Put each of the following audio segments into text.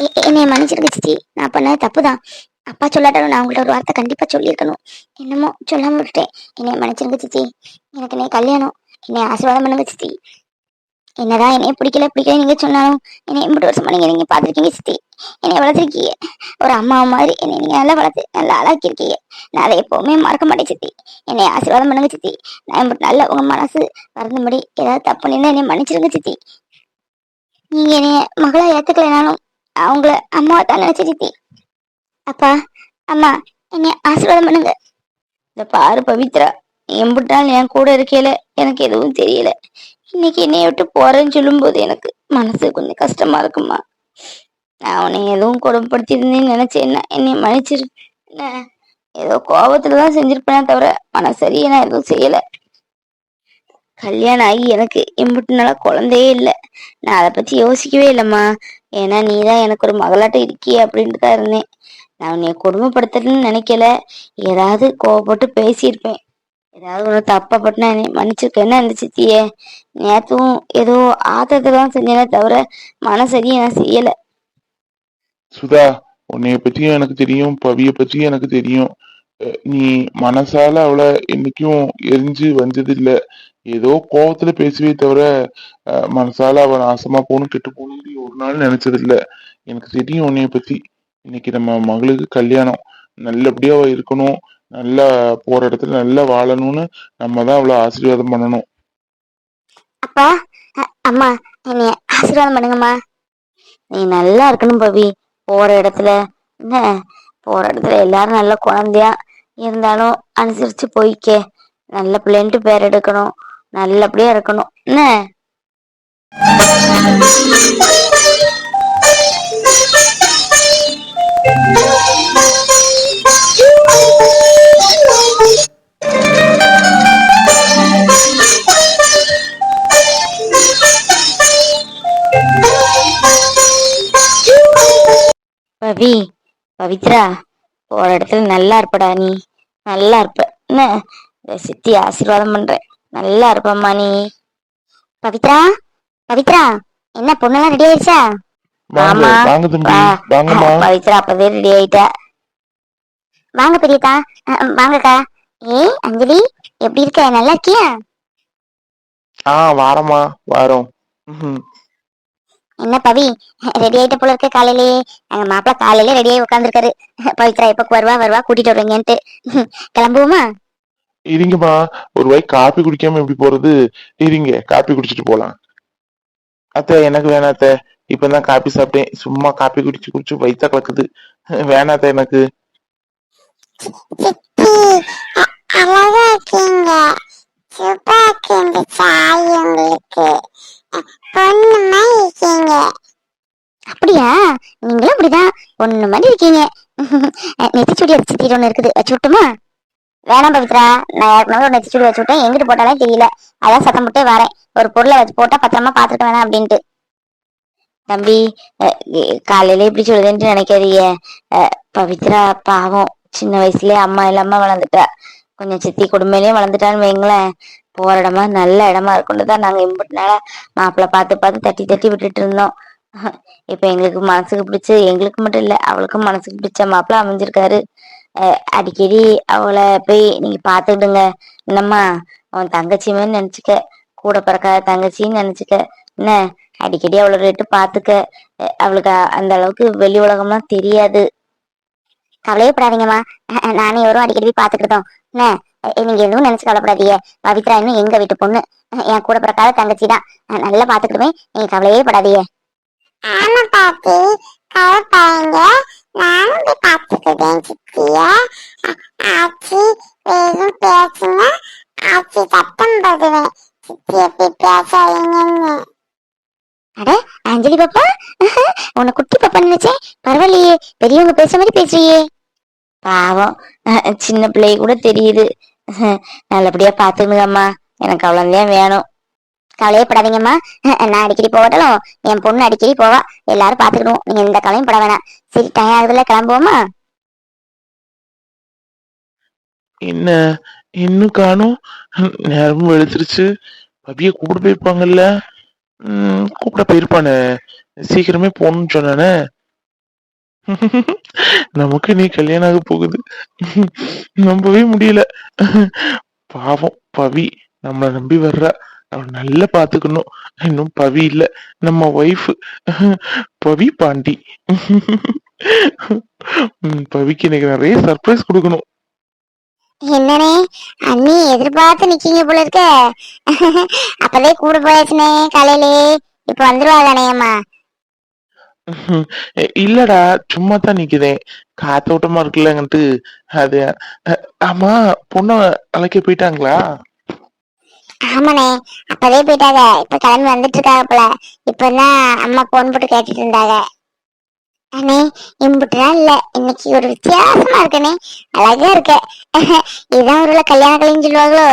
என்னை என்னைய மன்னிச்சிருங்க சித்தி. நான் பண்ணது தப்பு தான் அப்பா சொல்லாட்டாலும் நான் உங்கள்ட்ட ஒரு வார்த்தை கண்டிப்பா சொல்லியிருக்கணும். என்னமோ சொல்லாம விட்டுட்டேன். என்னைய மன்னிச்சிருங்க சித்தி. எனக்கு என்ன கல்யாணம் என்னைய ஆசீர்வாதம் பண்ணுங்க சித்தி. என்னதான் என்னைய பிடிக்கல பிடிக்கல நீங்க சொன்னாலும் என்னை எண்பது வருஷமா நீங்க நீங்க பாத்திருக்கீங்க சித்தி. என்னைய வளர்த்துருக்கீங்க. ஒரு அம்மா மாதிரி என்னை நீங்க நல்லா வளர்த்து நல்லா ஆளாக்கியிருக்கீங்க. நான் அதை எப்பவுமே மறக்க மாட்டேன் சித்தி. என்னை ஆசீர்வாதம் பண்ணுங்க சித்தி. நான் எம்பிட்டு நல்ல உங்க மனசு வருந்தபடி ஏதாவது தப்பு நின்று என்னை மன்னிச்சிருங்க சித்தி. நீங்க என்னைய மகளா ஏத்துக்கலைனாலும் அவங்கள அம்மாவை தான் நினைச்ச சித்தி அப்பா அம்மா என்னை ஆசீர்வாதம் பண்ணுங்க. இந்த பாரு பவித்ரா எம்பிட்டால் என் கூட இருக்கையில எனக்கு எதுவும் தெரியல. இன்னைக்கு என்னைய விட்டு போறேன்னு சொல்லும்போது எனக்கு மனசு கொஞ்சம் கஷ்டமா இருக்குமா நான் உன்னை எதுவும் கொடுமைப்படுத்தியிருந்தேன்னு நினைச்சேன் என்னை மன்னிச்சிரு. என்ன ஏதோ கோபத்துல தான் செஞ்சிருப்பேனே தவிர மனசரியே நான் எதுவும் செய்யல. கல்யாணம் ஆகி எனக்கு எம்பிட்டு குழந்தையே இல்லை. நான் அதை பத்தி யோசிக்கவே இல்லைம்மா. ஏன்னா நீ தான் எனக்கு ஒரு மகளாட்டம் இருக்கியே அப்படின்ட்டு தான் இருந்தேன். நான் உன்னை கொடுமைப்படுத்துறேன்னு நினைக்கல. ஏதாவது கோவப்பட்டு பேசியிருப்பேன். ஏதாவது ஒன்று தப்பா பட்டுனா என்னை மன்னிச்சிருக்க என்ன அந்த சித்தியே நேற்றும் ஏதோ ஆத்தத்தை தான் செஞ்சேனே தவிர மனசரியும் நான் செய்யல. சுதா உன்னைய பத்தியும் எனக்கு தெரியும். பவிய பத்தியும் எனக்கு தெரியும். நீ மனசால அவளை என்னைக்கும் எரிஞ்சு வந்ததில்லை. ஏதோ கோவத்துல பேசுவே தவிர அஹ் மனசால அவ நாசமா போகணும் கெட்டு போகணும்னு ஒரு நாள் நினைச்சது இல்ல எனக்கு தெரியும் உன்னைய பத்தி. இன்னைக்கு நம்ம மகளுக்கு கல்யாணம். நல்லபடியா அவ இருக்கணும். நல்லா போற இடத்துல நல்லா வாழணும்னு நம்ம தான் அவளை ஆசீர்வாதம் பண்ணணும். அப்பா அ- அம்மா என்னைய ஆசீர்வாதம் பண்ணுங்கம்மா. நீ நல்லா இருக்கணும் பவி. போற இடத்துல என்ன? போற இடத்துல எல்லாரும் நல்ல குழந்தையா இருந்தாலும் அனுசரிச்சு போய்க்க. நல்ல பிள்ளைன்ட்டு பேர் எடுக்கணும். நல்லபடியா இருக்கணும். என்ன? பவி பவித்ரா போற இடத்துல நல்லா இருப்படா நீ. நல்லா இருப்ப. என்ன? சித்தி ஆசீர்வாதம் பண்றேன். நல்லா இருப்பம்மா நீ. பவித்ரா பவித்ரா என்ன பொண்ணெல்லாம் ரெடி ஆயிடுச்சா? ஆமா. பவித்ரா அப்பவே ரெடி ஆயிட்டா. வாங்க அஹ், வாங்கக்கா. ஏய் அஞ்சலி எப்படி இருக்க? நல்லா இருக்கியா? ஆ வாரோம். ம்ஹும். என்ன பவி? ரெடி ஆயிட்ட போல இருக்க காலையிலேயே எங்க மாப்பிள்ள காலையில ரெடி ஆகி உட்காந்துருக்காரு பவித்ரா எப்ப வருவா வருவா கூட்டிட்டு வருவீங்கன்ட்டு. கிளம்புவோமா? இருங்கம்மா ஒரு வாய் காப்பி குடிக்காம எப்படி போறது? இருங்க காப்பி குடிச்சிட்டு போலாம். அத்தை எனக்கு வேணாம் அத்தை. இப்பதான் காப்பி சாப்பிட்டேன். சும்மா காப்பி குடிச்சு குடிச்சு வயித்தா கலக்குது. வேணாம் அத்தை எனக்கு. அப்படியா? நீங்களும் அப்படிதான். ஒண்ணு மாதிரி இருக்கீங்க. நெத்திச்சுடி சித்திட்டு ஒண்ணு இருக்குது. வச்சு விட்டுமா வேணாம் பவித்ரா. நான் ஏற்கனவே ஒரு நெத்திச்சுடி வச்சு விட்டேன் எங்கிட்டு போட்டாலே தெரியல. அதான் சத்தம் போட்டே வரேன். ஒரு பொருளை வச்சு போட்டா பத்திரமா பாத்துருக்க வேணாம் அப்படின்ட்டு. தம்பி அஹ், காலையில இப்படி சொல்லுதுன்ட்டு நினைக்காதீங்க. பவித்ரா பாவம். சின்ன வயசுலயே அம்மா இல்லாம வளர்ந்துட்டா. கொஞ்சம் சித்தி கொடுமையிலயும் வளர்ந்துட்டான்னு வைங்களேன். போற இடமா நல்ல இடமா இருக்குன்னு தான் நாங்க இம்புட்டு மாப்பிள்ள பார்த்து பார்த்து தட்டி தட்டி விட்டுட்டு இருந்தோம். இப்ப எங்களுக்கு மனசுக்கு பிடிச்ச எங்களுக்கு மட்டும் இல்ல அவளுக்கும் மனசுக்கு பிடிச்ச மாப்பிள்ள அமைஞ்சிருக்காரு. அடிக்கடி அவளை போய் நீங்க பாத்துக்கிடுங்க என்னம்மா அவன் தங்கச்சியுமே நினைச்சுக்க. கூட பிறக்காத தங்கச்சின்னு நினைச்சுக்க. என்ன? அடிக்கடி அவளை ரேட்டு பாத்துக்க அவளுக்கு அந்த அளவுக்கு வெளி உலகம்லாம் தெரியாது. கவலையப்படாதீங்கம்மா நானே வரும் அடிக்கடி போய் பாத்துக்கிட்டோம் என்ன? நீங்க எதுவும் நினைச்சு கவலைப்படாதீங்க. பவித்ரா இன்னும் எங்க வீட்டு பொண்ணு? என் கூட பிறக்காத தங்கச்சி தான். நல்லா பாத்துக்கிடுவேன் நீங்க கவலையே படாதீங்க. ஆமா பாட்டி. கவலைப்படாதீங்க. நானும் போய் பார்த்துக்கிறேன் சித்திய ஆச்சி வேணும் பேசுனா ஆச்சி சத்தம் போடுவேன். சித்தி எப்படி பேசாதீங்கன்னு. அஞ்சலி பாப்பா. உன்னை குட்டி பாப்பா நினைச்சேன். பரவாயில்லையே பெரியவங்க பேசுற மாதிரி பேசுறியே. பாவம். சின்ன பிள்ளை கூட தெரியுது. அஹ் நல்லபடியா பாத்துக்கணுங்கம்மா எனக்கு அவ்வளவுதான் வேணும். கவலையப்படாதீங்கம்மா. அஹ் நான் அடிக்கடி போகட்டும். என் பொண்ணு அடிக்கடி போவா. எல்லாரும் பாத்துக்கணும் நீங்க எந்த கவலையும் பட வேணாம். சரி டயம் ஆகுதுல கிளம்புவோமா? என்ன? இன்னும் காணும்? நேரமும் வெளுத்துருச்சு. பவிய கூப்பிட போயிருப்பாங்கல்ல? உம் கூப்பிட போயிருப்பானே. சீக்கிரமே போகணும்னு சொன்னானே. நமக்கு நீ கல்யாணம் ஆக போகுது. நம்பவே முடியல. பாவம் பவி. நம்மளை நம்பி வர்றா. அவ நல்லா பாத்துக்கணும் இன்னும் பவி இல்ல. நம்ம ஒய்ஃப் பவி பாண்டி. பவிக்கு இன்னைக்கு நிறைய சர்ப்ரைஸ் கொடுக்கணும். என்னனே அண்ணி எதிர்பார்த்து நிக்கீங்க போல இருக்க. அப்பதே கூட போயாச்சுனே காலையிலே. இப்ப வந்துருவாதானே அம்மா? ம்ஹும். எ- இல்லடா சும்மா தான் நிக்குதேன். காத்தோட்டமா இருக்குல்லங்கன்ட்டு. அது ஆமா பொண்ண அழைக்க போயிட்டாங்களா? ஆமாண்ணே அப்பவே போயிட்டாங்க. இப்ப கிளம்பி வந்துட்டு இருக்காங்க போல. இப்பதான் அம்மா போன் போட்டு கேட்டுட்டு இருந்தாங்க அண்ணே இம்புட்டுலாம் இல்ல. இன்னைக்கு ஒரு வித்தியாசமா இருக்கனே அழகா இருக்க. இதான் ஒரு கல்யாண கலைன்னு சொல்லுவாங்களோ?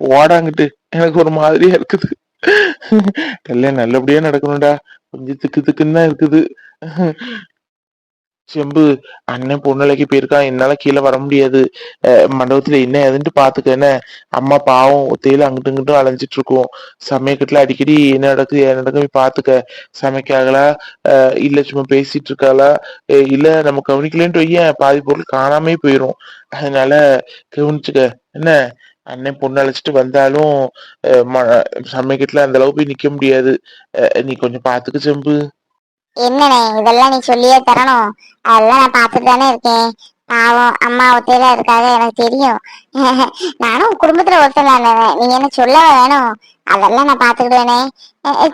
ஓடாங்கிட்டு. எனக்கு ஒரு மாதிரியா இருக்குது. கல்யாணம் நல்லபடியா நடக்கணும்டா. கொஞ்சம் திக்கு திக்குன்னு தான் இருக்குது. செம்பு அண்ணன் பொண்ணுலைக்கு போயிருக்கான் என்னால கீழே வர முடியாது. அஹ் மண்டபத்துல என்ன ஏதுன்ட்டு பாத்துக்க என்ன அம்மா பாவம் ஒத்தையில அங்கிட்டும் இங்கிட்டும் அலைஞ்சிட்டு இருக்கோம் சமயக்கட்டுல அடிக்கடி என்ன நடக்குது என்ன நடக்குது போய் பாத்துக்க. சமைக்காகலா? அஹ் இல்ல சும்மா பேசிட்டு இருக்காளா இல்ல நம்ம கவனிக்கலன்ட்டு வையேன் பாதி பொருள் காணாமே போயிரும். அதனால கவனிச்சுக்க. என்ன? அண்ணன் பொண்ணு அழைச்சிட்டு வந்தாலும் அஹ் ம- சமயக்கட்டுல அந்த அளவு போய் நிக்க முடியாது. அஹ் நீ கொஞ்சம் பாத்துக்க செம்பு. என்னண்ணே இதெல்லாம் நீ சொல்லியே தரணும். அதெல்லாம் நான் பார்த்துட்டு தானே இருக்கேன். பாவம் அம்மா ஒத்தையில இருக்காக எனக்கு தெரியும். நானும் குடும்பத்துல ஒருத்தன் தானே நீங்க என்ன சொல்ல வேணும்? அதெல்லாம் நான் பாத்துக்கிடுவேனே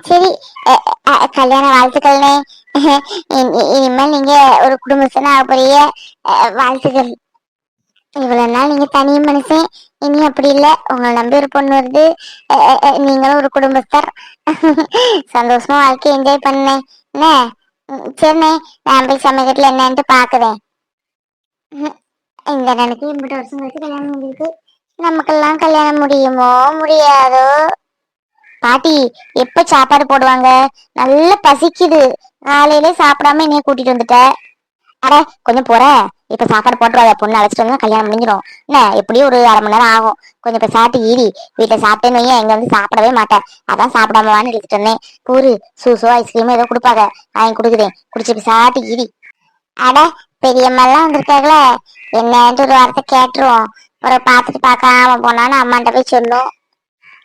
சரி. அஹ் கல்யாண வாழ்த்துக்கள்னே இனிமேல் நீங்க ஒரு குடும்பஸ்தனா பெரிய வாழ்த்துக்கள். இவ்வளவு நாள் நீங்க தனி மனுஷன். இனி அப்படி இல்ல. உங்களை நம்பி ஒரு பொண்ணு வருது. நீங்களும் ஒரு குடும்பஸ்தர். சந்தோஷமா வாழ்க்கையை என்ஜாய் பண்ணேன் என்ன ம், சரிண்ணே நான் போய் சமயக்கட்டில் என்னன்ட்டு பார்க்குறேன் இந்த நினைக்கு இம்பட்டு வருஷம் கழிச்சு கல்யாணம் முடியுது நமக்கெல்லாம் கல்யாணம் முடியுமோ முடியாதோ? பாட்டி எப்ப சாப்பாடு போடுவாங்க? நல்லா பசிக்குது. காலையிலே சாப்பிடாம என்னைய கூட்டிட்டு வந்துட்ட. அட கொஞ்சம் போற. இப்ப சாப்பாடு போட்டுருவாங்க பொண்ணு அழைச்சிட்டு வந்து கல்யாணம் முடிஞ்சிடும். என்ன எப்படியும் ஒரு அரை மணி நேரம் ஆகும். கொஞ்சம் இப்ப சாப்பிட்டு ஈடி வீட்டுல சாப்பிட்டேன்னு வையேன் இங்க வந்து சாப்பிடவே மாட்டேன். அதான் சாப்பிடாம இழுத்துட்டு வந்தேன். பூரு சூசோ ஐஸ்கிரீமோ ஏதோ கொடுப்பாங்க. வாங்கி கொடுக்குதேன் குடிச்சு இப்ப சாப்பிட்டு ஈடி. அட பெரியம்மெல்லாம் வந்திருக்காங்களே. என்னன்ட்டு ஒரு வார்த்தை கேட்டுருவோம். அப்புறம் பார்த்துட்டு பார்க்காம போனான்னு அம்மாண்ட போய் சொல்லும்.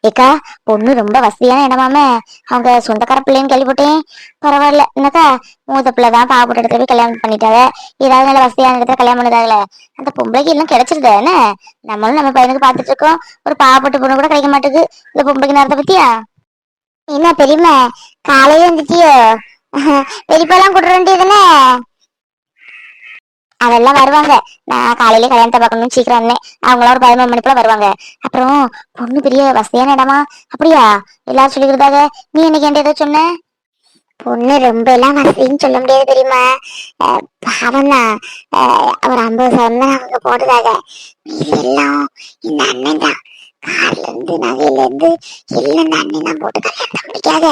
ஏக்கா பொண்ணு ரொம்ப வசதியான இடமாமே. அவங்க சொந்தக்கார பிள்ளைன்னு கேள்விப்பட்டேன். பரவாயில்ல. என்னக்கா மூத்த பிள்ளை தான் பாவப்பட்ட இடத்துல போய் கல்யாணம் பண்ணிட்டாங்க. ஏதாவது நல்ல வசதியான இடத்துல கல்யாணம் பண்ணிட்டாங்களே. அந்த பொம்பளைக்கு எல்லாம் கிடைச்சிருது என்ன? நம்மளும் நம்ம பையனுக்கு பார்த்துட்டு இருக்கோம். ஒரு பாவப்பட்ட பொண்ணு கூட கிடைக்க மாட்டேங்குது இந்த பொம்பளைக்கு நேரத்தை பத்தியா? என்ன பெரியம்மா காலையில எந்திரிச்சியோ? பெரியப்பாலாம் கூட்டுற வேண்டியதுன்னு அவெல்லாம் வருவாங்க. நான் காலையில கல்யாணத்தை பார்க்கணும்னு சீக்கிரம் வந்தேன். அவங்களாம் ஒரு பதினொரு மணி போல வருவாங்க. அப்புறம் பொண்ணு பெரிய வசதியான இடமா? அப்படியா? எல்லாரும் சொல்லிக்கிறதாக. நீ என்னைக்கு என்கிட்ட ஏதோ சொன்ன? பொண்ணு ரொம்ப எல்லாம் வசதின்னு சொல்ல முடியாது தெரியுமா? பாவம் தான் அஹ் ஒரு ஐம்பது சவரம் அவங்க போடுறாங்க மீதி எல்லாம் இந்த அண்ணன் தான். கார்ல இருந்து நகையில இருந்து எல்லாம் இந்த அண்ணன் தான் போட்டு கல்யாணம் முடிக்காத.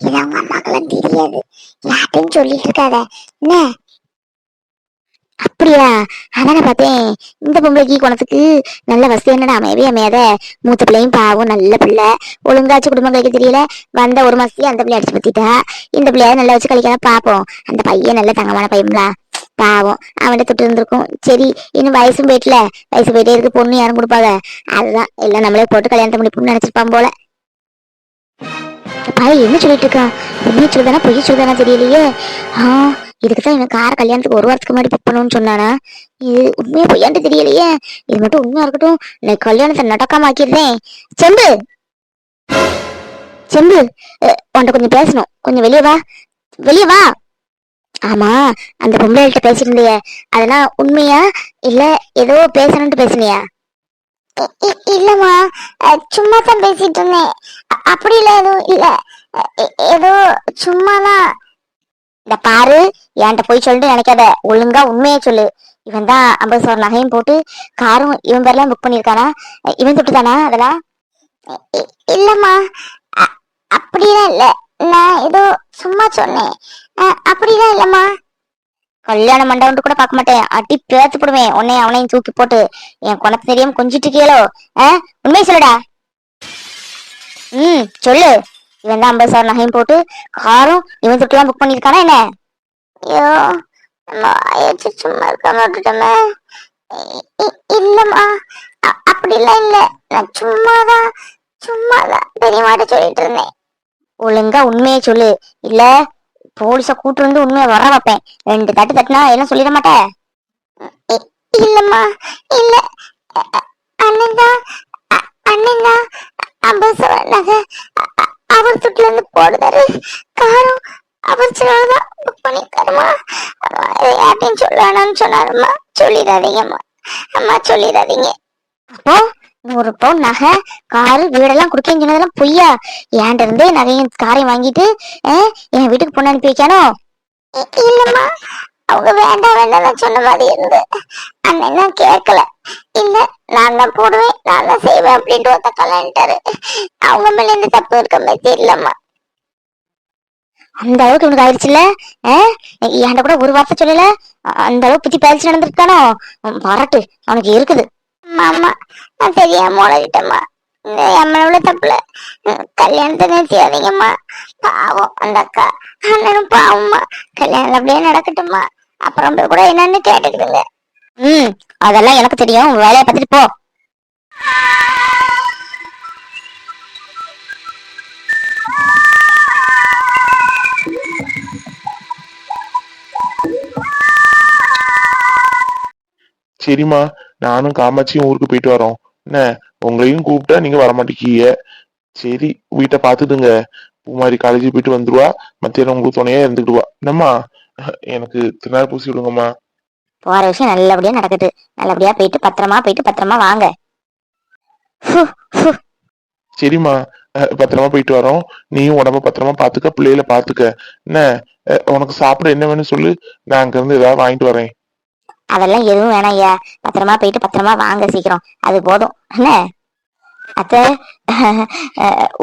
இது அவங்க அம்மாக்கெல்லாம் தெரியாது. யார்ட்டையும் சொல்லிட்டு இருக்காத. என்ன? அப்படியா? அதான பார்த்தேன். இந்த பொம்பளைக்கு குணத்துக்கு நல்ல வசதி என்னடா அமையவே அமையாத மூத்த பிள்ளையும் பாவம் நல்ல பிள்ளை. ஒழுங்காச்சு குடும்பம் தெரியல. வந்த ஒரு மாசத்தையும் அந்த பிள்ளை அடிச்சு பத்திட்டா. இந்த பிள்ளையாவது நல்லா வச்சு கழிக்காத பாப்போம். அந்த பையன் நல்ல தங்கமான பையன்லா பாவம். அவன்கிட்ட தொட்டு இருந்திருக்கும். சரி இன்னும் வயசும் போயிட்டுல. வயசு போயிட்டே இருக்கு. பொண்ணு யாரும் கொடுப்பாங்க. அதுதான். எல்லாம் நம்மளே போட்டு கல்யாணத்தை முடிப்போம்னு நினைச்சிருப்பான் போல. பையன் என்ன சொல்லிட்டு இருக்கான் உண்மையை சொல்லுதானா? பொய்ய சொல்லுதானா தெரியலையே. ஆ இதுக்கு தான் எனக்கு கார் கல்யாணத்துக்கு ஒரு வாரத்துக்கு முன்னாடி புக் பண்ணணும்னு சொன்னானா? இது உண்மையா பொய்யான்ட்டு தெரியலையே. இது மட்டும் உண்மையா இருக்கட்டும். நான் கல்யாணத்தை நடக்காம ஆக்கிடுறேன். செம்பு! செம்பு! உன்ட்ட உன்கிட்ட கொஞ்சம் பேசணும். கொஞ்சம் வெளியே வா. வெளியே வா! ஆமா அந்த பொம்பளைகிட்ட பேசிட்டு இருந்தியே அதெல்லாம் உண்மையா? இல்ல ஏதோ பேசணும்ட்டு பேசுனியா? இல்லம்மா. சும்மா தான் பேசிட்டு இருந்தேன். அப்படி இல்ல எதுவும் இல்ல. ஏதோ சும்மா தான் இந்த பாரு என்கிட்ட போய் சொல்லிட்டு நினைக்காத. ஒழுங்கா உண்மையே சொல்லு. இவன் தான் ஐம்பது சவரம் நகையும் போட்டு காரும் இவன் பேர்லாம் புக் பண்ணியிருக்கானா? இவன் தொட்டு தானா அதெல்லாம் இல்லம்மா. அ- அப்படிலாம் இல்ல. நான் ஏதோ சும்மா சொன்னேன். அப்படிலாம் இல்லம்மா. கல்யாண மண்டபம் கூட பார்க்க மாட்டேன். அடி பேத்து போடுவேன். உன்னையும் அவனையும் தூக்கி போட்டு. என் குணத்து தெரியாம கொஞ்சிட்டு இருக்கீங்களோ உண்மையை சொல்லுடா. ம் சொல்லு. இவன் தான் ஐம்பது சார் நகையும் போட்டு காரும் இவன் தொட்டுலாம் புக் பண்ணியிருக்கானா என்ன? ஐயோ நம்ம ஆயிடுச்சு சும்மா இருக்காம விட்டுட்டோமே. இல்லம்மா. அப்படிலாம் இல்லை. நான் சும்மாதான் சும்மாதான் பெரியமாட்ட சொல்லிட்டு இருந்தேன். ஒழுங்கா உண்மையை சொல்லு. இல்ல போலீஸ கூட்டு வந்து உண்மையை வர வைப்பேன். ரெண்டு தட்டு தட்டுனா என்ன சொல்லிட மாட்டேன் இல்லம்மா இல்ல அ- அ- அண்ணன்தான் அ- அண்ணன்தான் ஐம்பது சவரன் நகை அ- அ- அவர் துட்டுல இருந்து போடுதாரு காரும் அவர் செலவுதான் புக் பண்ணிருக்காருமா அம்மா, இதை யார்ட்டையும் சொல்ல வேணாம்னு சொன்னாருமா சொல்லிடாதீங்கம்மா அம்மா. சொல்லிடாதீங்க. அப்போ நூறு பவுன் நகை காரு வீடெல்லாம் கொடுக்கேன்னு சொன்னதெல்லாம் பொய்யா? ஏன்டிருந்தே இருந்தே நகையும் காரையும் வாங்கிட்டு என் வீட்டுக்கு பொண்ணு அனுப்பி வைக்கானோ? இல்லம்மா அவங்க வேண்டாம் வேண்டாம் நான் சொன்ன மாதிரி இருந்து. அண்ணன் கேட்கல. இல்ல நான் தான் போடுவேன் நான் தான் செய்வேன் அப்படின்ட்டு ஒருத்த கல்யாணிட்டாரு அவங்க மேல எந்த தப்பு இருக்க மாதிரி தெரியலம்மா. அந்த அளவுக்கு உனக்கு ஆயிடுச்சுல்ல? ஆஹ் என்கிட்ட கூட ஒரு வார்த்தை சொல்லல? அந்த அளவுக்கு புத்தி பயிற்சி நடந்திருக்கானோ? வரட்டு. அவனுக்கு இருக்குது. மாமா நான் தெரியாம உளறிட்டேம்மா. இந்த தப்புல. கல்யாணத்தை நிறுத்தியாதீங்கம்மா பாவம் அந்த அக்கா. அண்ணனும் பாவம்மா. கல்யாணம் அப்படியே நடக்கட்டும்மா. அப்புறம் கூட என்னன்னு கேட்டுக்கிடுங்க ம் அதெல்லாம் எனக்கு தெரியும். வேலையை பார்த்துட்டு போ. சரிம்மா நானும் காமாட்சியும் ஊருக்கு போயிட்டு வரோம். என்ன உங்களையும் கூப்பிட்டா நீங்க வரமாட்டேக்கீங்க சரி வீட்டை பார்த்துடுங்க. பூமாரி காலேஜ் போயிட்டு வந்துருவா. மத்தியானம் உங்களுக்கு துணையா இருந்துக்கிடுவா. என்னம்மா எனக்கு திருநாள் பூசி விடுங்கம்மா. போற விஷயம் நல்லபடியா நடக்குது. நல்லபடியா போயிட்டு பத்திரமா போயிட்டு பத்திரமா வாங்க. சரிம்மா பத்திரமா போயிட்டு வரோம். நீயும் உடம்ப பத்திரமா பாத்துக்க பிள்ளைகளை பாத்துக்க என்ன உனக்கு சாப்பிட என்ன வேணும் சொல்லு? நான் அங்க இருந்து ஏதாவது வாங்கிட்டு வரேன். அதெல்லாம் எதுவும் வேணாம் ஐயா பத்திரமா போயிட்டு பத்திரமா வாங்க சீக்கிரம். அது போதும். என்ன அத்தை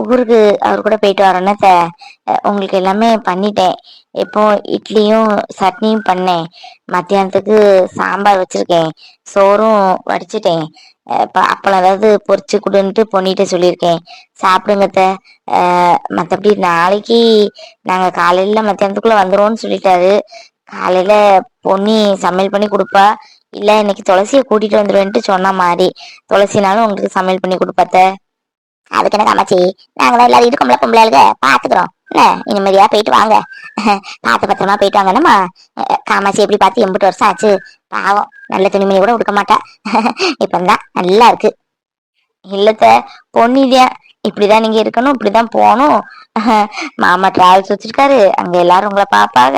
ஊருக்கு அவர் கூட போயிட்டு வரோன்னு அத்தை. உங்களுக்கு எல்லாமே பண்ணிட்டேன். இப்போ இட்லியும் சட்னியும் பண்ணேன். மத்தியானத்துக்கு சாம்பார் வச்சிருக்கேன். சோறும் வடிச்சிட்டேன். அப்பளம் ஏதாவது பொறிச்சு கொடுன்ட்டு பொண்ணிட்டு சொல்லியிருக்கேன். சாப்பிடுங்க அத்தை. நாளைக்கு நாங்கள் காலையில் மத்தியானத்துக்குள்ளே வந்துருவோம்னு சொல்லிட்டாரு. காலையில பொன்னி சமையல் பண்ணி கொடுப்பா. இல்ல இன்னைக்கு துளசியை கூட்டிட்டு வந்துருவேன்ட்டு சொன்ன மாதிரி. துளசினாலும் உங்களுக்கு சமையல் பண்ணி கொடுப்பாத்த. அதுக்கு என்ன காமாச்சி நாங்களாம் எல்லாரும் இருக்கோம்ல பொம்பளைகளுக்கு பாத்துக்கிறோம். என்ன? நிம்மதியா போயிட்டு வாங்க. பார்த்து பத்திரமா போயிட்டு வாங்க. என்னம்மா? எப்படி பார்த்து எண்பது வருஷம் ஆச்சு? பாவம். நல்ல துணிமணி கூட கொடுக்க மாட்டா. இப்பந்தான் நல்லா இருக்கு. இல்லத்த பொன்னிதான் இப்படிதான் நீங்க இருக்கணும் இப்படிதான் போகணும். மாமா டிராவல்ஸ் வச்சிருக்காரு. அங்க எல்லாரும் உங்களை பாப்பாங்க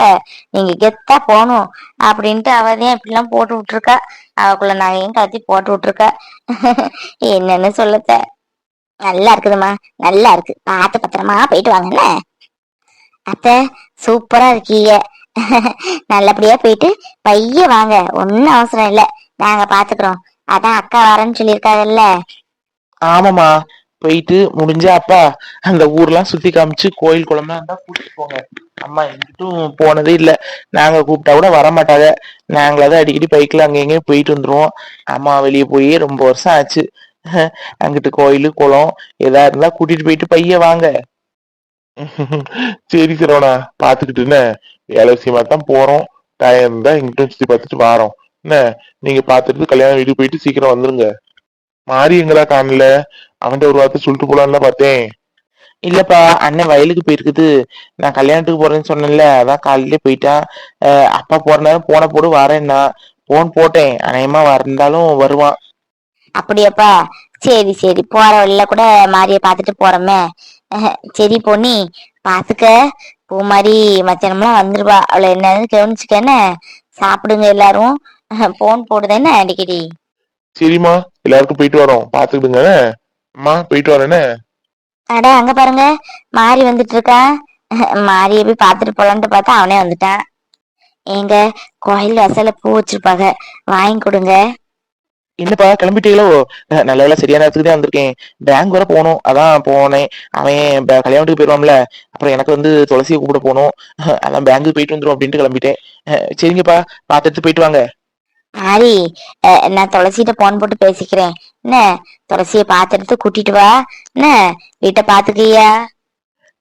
நீங்க கெத்தா போகணும் அப்படின்ட்டு அவதான் இப்படிலாம் போட்டு விட்டுருக்கா? அவக்குள்ள நகையும் கத்தி போட்டு விட்டுருக்கா. என்னன்னு சொல்லத்த. நல்லா இருக்குதும்மா. நல்லா இருக்கு. பார்த்து பத்திரமா போயிட்டு வாங்க என்ன? அத்தை சூப்பரா இருக்கீங்க. நல்லபடியா போயிட்டு பைய வாங்க. ஒன்னும் அவசரம் இல்ல. நாங்க பாத்துக்கிறோம் அதான் அக்கா வரேன்னு சொல்லியிருக்காங்கல்ல. ஆமாமா போயிட்டு முடிஞ்சா அப்பா அந்த ஊர்லாம் சுத்தி காமிச்சு கோயில் குளம்லாம் இருந்தா கூட்டிட்டு போங்க. அம்மா எங்கிட்டும் போனதே இல்ல. நாங்க கூப்பிட்டா கூட வரமாட்டாங்க. நாங்களாவது அடிக்கடி பைக்ல அங்க எங்கேயும் போயிட்டு வந்துருவோம். அம்மா வெளியே போய் ரொம்ப வருஷம் ஆச்சு. அங்கிட்டு கோயில் குளம் எதா இருந்தா கூட்டிட்டு போயிட்டு பைய வாங்க. சரி சரவணா பாத்துக்கிட்டுன்னு வேலை விஷயமா தான் போறோம். டைம் தான் எங்கிட்ட சுத்தி பார்த்துட்டு வாரோம். என்ன? நீங்க பாத்துட்டு கல்யாணம் வீட்டுக்கு போயிட்டு சீக்கிரம் வந்துருங்க. மாறி எங்களா காணல. அவன்கிட்ட ஒரு வார்த்தை சொல்லிட்டு போலாம்ல பார்த்தேன். இல்லப்பா அண்ணன் வயலுக்கு போயிருக்குது. நான் கல்யாணத்துக்கு போறேன்னு சொன்னேன்ல அதான் காலையிலே போயிட்டான் அப்பா போற நேரம் போன போடு வரேன்னா. போன் போட்டேன். அநேகமா வரந்தாலும் வருவான். அப்படியாப்பா? சரி சரி. போற வழியில கூட மாரிய பாத்துட்டு போறோமே. சரி பொன்னி பாத்துக்க பூ மாதிரி மத்தியானம்லாம் வந்துருவா. அவளை என்னன்னு கவனிச்சுக்கன்னு சாப்பிடுங்க எல்லாரும். போன் போடுதேன்னு அடிக்கடி? சரிம்மா எல்லாருக்கும் போயிட்டு வரோம். பாத்துக்கிடுங்க அம்மா போயிட்டு வரேனே அட அங்க பாருங்க. மாறி வந்துட்டு இருக்கா மாரியை போய் பாத்துட்டு போலான்ட்டு பார்த்தா அவனே வந்துட்டான். எங்க கோயில் வாசல்ல பூ வச்சிருப்பாங்க. வாங்கி கொடுங்க. என்னப்பா கிளம்பிட்டீங்களோ? நல்ல வேலை சரியான நேரத்துக்கு தான் வந்திருக்கேன். பேங்க் வர போகணும். அதான் போனேன். அவன் கல்யாணத்துக்கு போயிடுவான்ல. அப்புறம் எனக்கு வந்து துளசியை கூப்பிட போகணும். அதான் பேங்க்கு போயிட்டு வந்துரும் அப்படின்ட்டு கிளம்பிட்டேன். சரிங்கப்பா. பார்த்துட்டு போயிட்டு வாங்க. மாறி அஹ், நான் துளசிட்ட போன் போட்டு பேசிக்கிறேன். என்ன துளசிய பாத்துட்டு கூட்டிட்டு வா. என்ன வீட்டை பாத்துக்கியா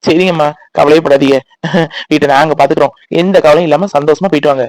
சரிங்கம்மா கவலையே படாதீங்க வீட்டை நாங்க பாத்துக்கிறோம் எந்த கவலையும் இல்லாம சந்தோஷமா போயிட்டு வாங்க.